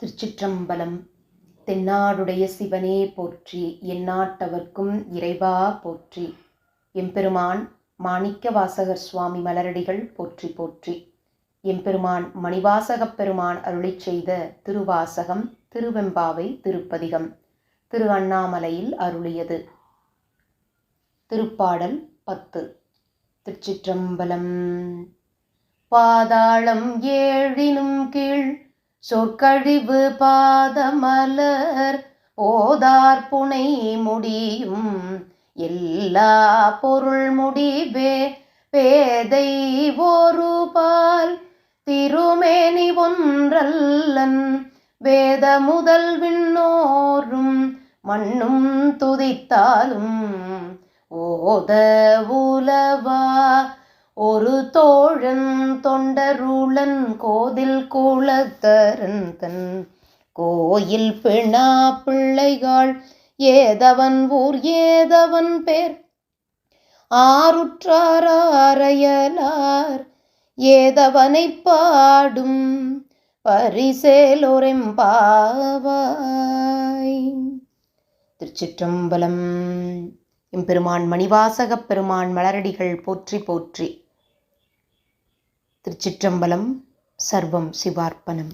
திருச்சிற்றம்பலம். தென்னாடுடைய சிவனே போற்றி எந்நாட்டவர்க்கும் இறைவா போற்றி. எம்பெருமான் மாணிக்க வாசகர் சுவாமி மலரடிகள் போற்றி போற்றி. எம்பெருமான் மணிவாசகப் பெருமான் அருளிச் செய்த திருவாசகம் திருவெம்பாவை திருப்பதிகம் திரு அண்ணாமலையில் அருளியது. திருப்பாடல் பத்து. திருச்சிற்றம்பலம். பாதாளம் ஏழினும் கீழ் சொற்கழிவு பாதமலர் ஓதார் புனை முடியும். எல்லா பொருள் முடிவே பேதை ஒரு பால் திருமேனி ஒன்றல்லன் வேத முதல் விண்ணோரும் மண்ணும் துதித்தாலும் ஓத உலவா ஒரு தோழன் தொண்டருளன் கோதில் கூலத்தரன் தன் கோயில் பிணா பிள்ளைகள் ஏதவன் ஊர் ஏதவன் பேர். ஆறுற்றாரையலார் ஏதவனை பாடும் பரிசேலோரெம்பாவாய். திருச்சிற்றம்பலம். எம்பெருமான் மணிவாசகப் பெருமான் மலரடிகள் போற்றி போற்றி. திருச்சிற்றம்பலம் சர்வம் சிவார்ப்பணம்.